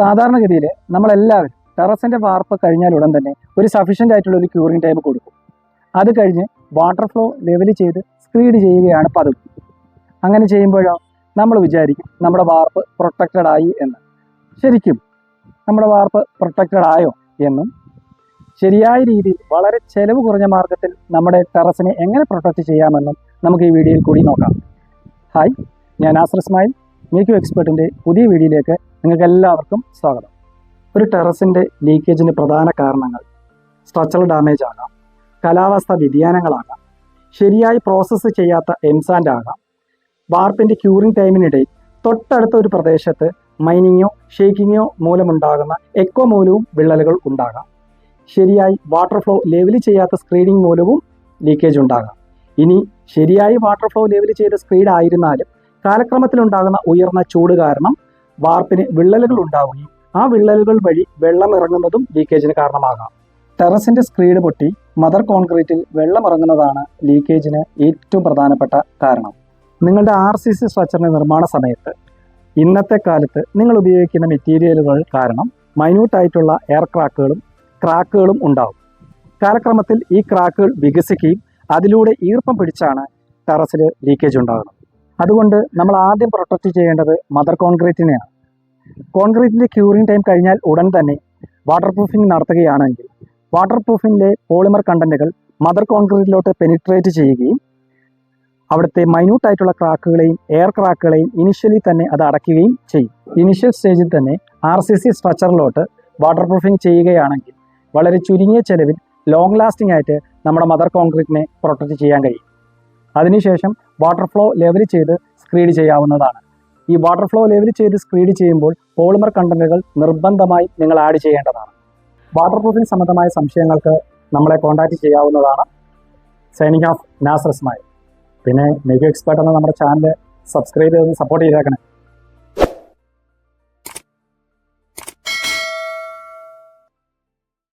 സാധാരണഗതിയിൽ നമ്മളെല്ലാവരും ടെറസിന്റെ വാർപ്പ് കഴിഞ്ഞാൽ ഉടൻ തന്നെ ഒരു സഫീഷ്യന്റ് ആയിട്ടുള്ള ഒരു ക്യൂറിംഗ് ടൈം കൊടുക്കും. അത് കഴിഞ്ഞ് വാട്ടർ ഫ്ലോ ലെവൽ ചെയ്ത് സ്ക്രീഡ് ചെയ്യുകയാണ് പതിവ്. അങ്ങനെ ചെയ്യുമ്പോഴോ? നമ്മൾ വിചാരിക്കും നമ്മുടെ വാർപ്പ് പ്രൊട്ടക്റ്റഡ് ആയി എന്ന്. ശരിക്കും നമ്മുടെ വാർപ്പ് പ്രൊട്ടക്റ്റഡ് ആയോ എന്നും ശരിയായ രീതിയിൽ വളരെ ചെലവ് കുറഞ്ഞ മാർഗത്തിൽ നമ്മുടെ ടെറസിനെ എങ്ങനെ പ്രൊട്ടക്റ്റ് ചെയ്യാമെന്നും നമുക്ക് ഈ വീഡിയോയിൽ കൂടി നോക്കാം. ഹായ് ഞാൻ ആസർ ഇസ്മായിൽ. മേക്കു എക്സ്പേർട്ടിന്റെ പുതിയ വീഡിയോയിലേക്ക് നിങ്ങൾക്ക് എല്ലാവർക്കും സ്വാഗതം. ഒരു ടെറസിന്റെ ലീക്കേജിന്റെ പ്രധാന കാരണങ്ങൾ സ്ട്രക്ചറൽ ഡാമേജ് ആകാം കാലാവസ്ഥ വ്യതിയാനങ്ങളാകാം ശരിയായി പ്രോസസ്സ് ചെയ്യാത്ത എംസാൻഡ് ആകാം വാർപ്പിന്റെ ക്യൂറിംഗ് ടൈമിനിടയിൽ തൊട്ടടുത്ത ഒരു പ്രദേശത്ത് മൈനിങ്ങോ ഷേക്കിങ്ങോ മൂലമുണ്ടാകുന്ന എക്കോ മൂലവും വിള്ളലുകൾ ഉണ്ടാകാം. ശരിയായി വാട്ടർ ഫ്ലോ ലെവൽ ചെയ്യാത്ത സ്ക്രീനിങ് മൂലവും ലീക്കേജ് ഉണ്ടാകാം. ഇനി ശരിയായി വാട്ടർ ഫ്ലോ ലെവൽ ചെയ്ത സ്ക്രീഡ് ആയിരുന്നാലും കാലക്രമത്തിലുണ്ടാകുന്ന ഉയർന്ന ചൂട് കാരണം വാർപ്പിന് വിള്ളലുകൾ ഉണ്ടാവുകയും ആ വിള്ളലുകൾ വഴി വെള്ളം ഇറങ്ങുന്നതും ലീക്കേജിന് കാരണമാകാം. ടെറസിന്റെ സ്ക്രീഡ് പൊട്ടി മദർ കോൺക്രീറ്റിൽ വെള്ളം ഇറങ്ങുന്നതാണ് ലീക്കേജിന് ഏറ്റവും പ്രധാനപ്പെട്ട കാരണം. നിങ്ങളുടെ ആർ സി സി സ്ട്രക്ചറിന്റെ നിർമ്മാണ സമയത്ത് ഇന്നത്തെ കാലത്ത് നിങ്ങൾ ഉപയോഗിക്കുന്ന മെറ്റീരിയലുകൾ കാരണം മൈന്യൂട്ടായിട്ടുള്ള എയർ ക്രാക്കുകളും ക്രാക്കുകളും ഉണ്ടാവും. കാലക്രമത്തിൽ ഈ ക്രാക്കുകൾ വികസിക്കുകയും അതിലൂടെ ഈർപ്പം പിടിച്ചാണ് ടെറസിൽ ലീക്കേജ് ഉണ്ടാകുന്നത്. അതുകൊണ്ട് നമ്മൾ ആദ്യം പ്രൊട്ടക്റ്റ് ചെയ്യേണ്ടത് മദർ കോൺക്രീറ്റിനെയാണ് കോൺക്രീറ്റിന്റെ ക്യൂറിംഗ് ടൈം കഴിഞ്ഞാൽ ഉടൻ തന്നെ വാട്ടർ പ്രൂഫിംഗ് നടത്തുകയാണെങ്കിൽ വാട്ടർ പ്രൂഫിന്റെ പോളിമർ കണ്ടന്റുകൾ മദർ കോൺക്രീറ്റിലോട്ട് പെനിട്രേറ്റ് ചെയ്യുകയും അവിടുത്തെ മൈന്യൂട്ടായിട്ടുള്ള ക്രാക്കുകളെയും എയർ ക്രാക്കുകളെയും ഇനിഷ്യലി തന്നെ അത് അടയ്ക്കുകയും ചെയ്യും. ഇനിഷ്യൽ സ്റ്റേജിൽ തന്നെ ആർ സി സി സ്ട്രക്ചറിലോട്ട് വാട്ടർ പ്രൂഫിംഗ് ചെയ്യുകയാണെങ്കിൽ വളരെ ചുരുങ്ങിയ ചെലവിൽ ലോങ് ലാസ്റ്റിംഗ് ആയിട്ട് നമ്മുടെ മദർ കോൺക്രീറ്റിനെ പ്രൊട്ടക്റ്റ് ചെയ്യാൻ കഴിയും. അതിനുശേഷം വാട്ടർ ഫ്ലോ ലെവൽ ചെയ്ത് സ്ക്രീഡ് ചെയ്യാവുന്നതാണ്. ഈ വാട്ടർ ഫ്ലോ ലെവൽ ചെയ്ത് സ്ക്രീഡ് ചെയ്യുമ്പോൾ പോളിമർ കണ്ടന്റുകൾ നിർബന്ധമായി നിങ്ങൾ ആഡ് ചെയ്യേണ്ടതാണ്. വാട്ടർ പ്രൂഫിന് സംബന്ധമായ സംശയങ്ങൾക്ക് നമ്മളെ കോൺടാക്റ്റ് ചെയ്യാവുന്നതാണ്. സൈനിങ് ഓഫ് നാസർ സ്മൈൽ പിന്നെ മെഗു എക്സ്പേർട്ട് എന്ന നമ്മുടെ ചാനൽ സബ്സ്ക്രൈബ് ചെയ്ത് സപ്പോർട്ട് ചെയ്തേക്കണേ.